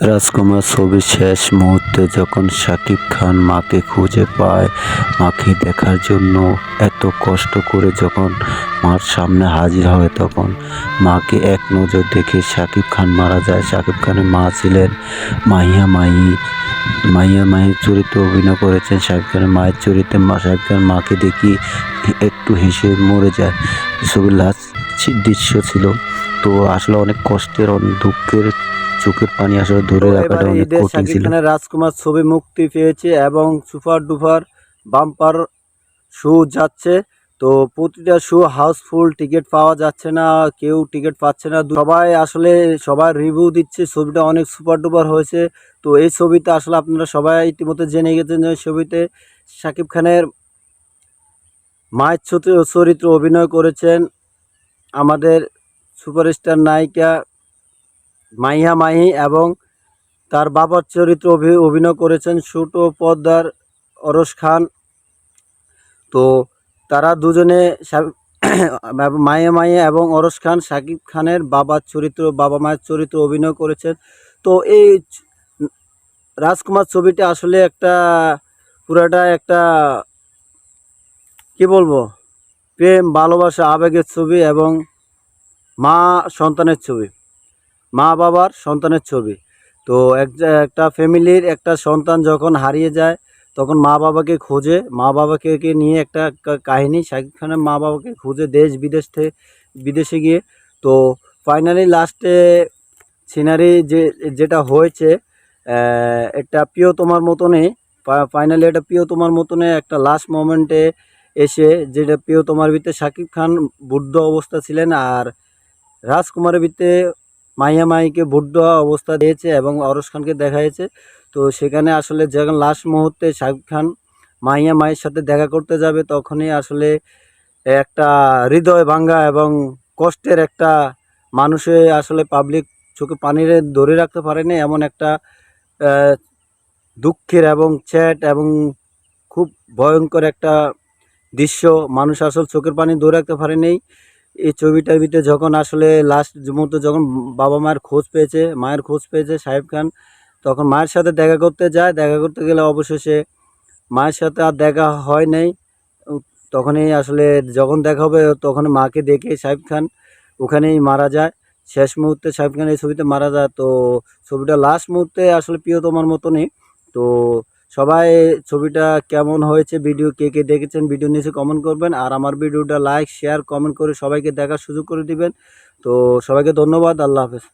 রাজকুমার ছবির শেষ মুহূর্তে যখন শাকিব খান মাকে খুঁজে পায়, মাকে দেখার জন্য এত কষ্ট করে যখন মার সামনে হাজির হয় তখন মাকে এক নজর দেখে শাকিব খান মারা যায়। শাকিব খানের মা ছিলেন মাহিয়া মাহি। মাহিয়া মাহির চরিত্রে অভিনয় করেছেন শাকিব খানের মায়ের চরিত্রে মা শাকিব খান মাকে দেখি একটু হেসে মরে যায়। ছবির লাস্ট দৃশ্য ছিল। তো আসলে অনেক কষ্টের, অনেক দুঃখের চোখের পানি আসলে ধরে রাখাটা অনেক কঠিন ছিল। খানের রাজকুমার ছবি মুক্তি পেয়েছে এবং সুপার ডুপার বাম্পার শো যাচ্ছে। তো প্রতিটা শো হাউসফুল টিকিট পাওয়া যাচ্ছে না কেউ টিকিট পাচ্ছে না। সবাই আসলে সবাই রিভিউ দিচ্ছে ছবিটা অনেক সুপার ডুপার হয়েছে। তো এই ছবিতে আসলে আপনারা সবাই ইতিমধ্যে জেনে গেছেন যে ছবিতে শাকিব খানের মায়ের চরিত্র অভিনয় করেছেন আমাদের সুপারস্টার নায়িকা মাইহা মাহি এবং তার বাবার চরিত্র অভিনয় করেছেন ছোট পর্দার অরস খান। তো তারা দুজনে মায়ে মায়ে এবং অরস খান শাকিব খানের বাবার চরিত্র, বাবা মায়ের চরিত্র অভিনয় করেছেন। তো এই রাজকুমার ছবিটা আসলে একটা পুরাটা একটা কি বলব? প্রেম, ভালোবাসা, আবেগের ছবি এবং মা সন্তানের ছবি। মা বাবার সন্তানের ছবি। তো এক একটা ফ্যামিলির একটা সন্তান যখন হারিয়ে যায়, তখন মা বাবাকে খোঁজে। মা বাবাকে নিয়ে একটা কাহিনী শাকিব খানের মা বাবাকে খুঁজে দেশ বিদেশ থেকে বিদেশে গিয়ে। তো ফাইনালি লাস্টে সিনারি যে, যেটা হয়েছে একটা প্রিয় তোমার মতনই ফাইনালি এটা প্রিয় তোমার মতনে একটা লাস্ট মোমেন্টে এসে, যেটা প্রিয় তোমার ভিতরে শাকিব খান বুদ্ধ অবস্থা ছিলেন আর রাজকুমারের ভিতরে মাইয়া মাইকে বুদ্ধ অবস্থা দিয়েছে এবং অরস খানকে দেখা যাচ্ছে তো সেখানে আসলে যখন লাস্ট মুহূর্তে শাকিব খান মাইয়া মায়ের সাথে দেখা করতে যাবে, তখনই আসলে একটা হৃদয় ভাঙ্গা এবং কষ্টের একটা মানুষে আসলে পাবলিক চোখে পানিরে ধরে রাখতে পারেনি এমন একটা দুঃখের এবং চ্যাট এবং খুব ভয়ঙ্কর একটা দৃশ্য মানুষ আসলে চোখের পানি ধরে রাখতে পারেনি। এই ছবিটার ভিতরে যখন আসলে লাস্ট মুহূর্তে যখন বাবা মায়ের খোঁজ পেয়েছে, মায়ের খোঁজ পেয়েছে সাহেব খান, তখন মায়ের সাথে দেখা করতে যায়। দেখা করতে গেলে অবশেষে মায়ের সাথে আর দেখা হয় নাই। তখনই আসলে যখন দেখা হবে তখন মাকে দেখে সাহেব খান ওখানেই মারা যায়। শেষ মুহূর্তে সাহেব খান এই ছবিতে মারা যায়। তো ছবিটা লাস্ট মুহূর্তে আসলে প্রিয় তোমার মতনই। তো সবাই ছবিটা কেমন হয়েছে ভিডিও কে কে দেখেছেন ভিডিও নিচে কমেন্ট করবেন। আর আমার ভিডিওটা লাইক শেয়ার কমেন্ট করে সবাইকে দেখার সুযোগ করে দিবেন। তো সবাইকে ধন্যবাদ, আল্লাহ হাফেজ।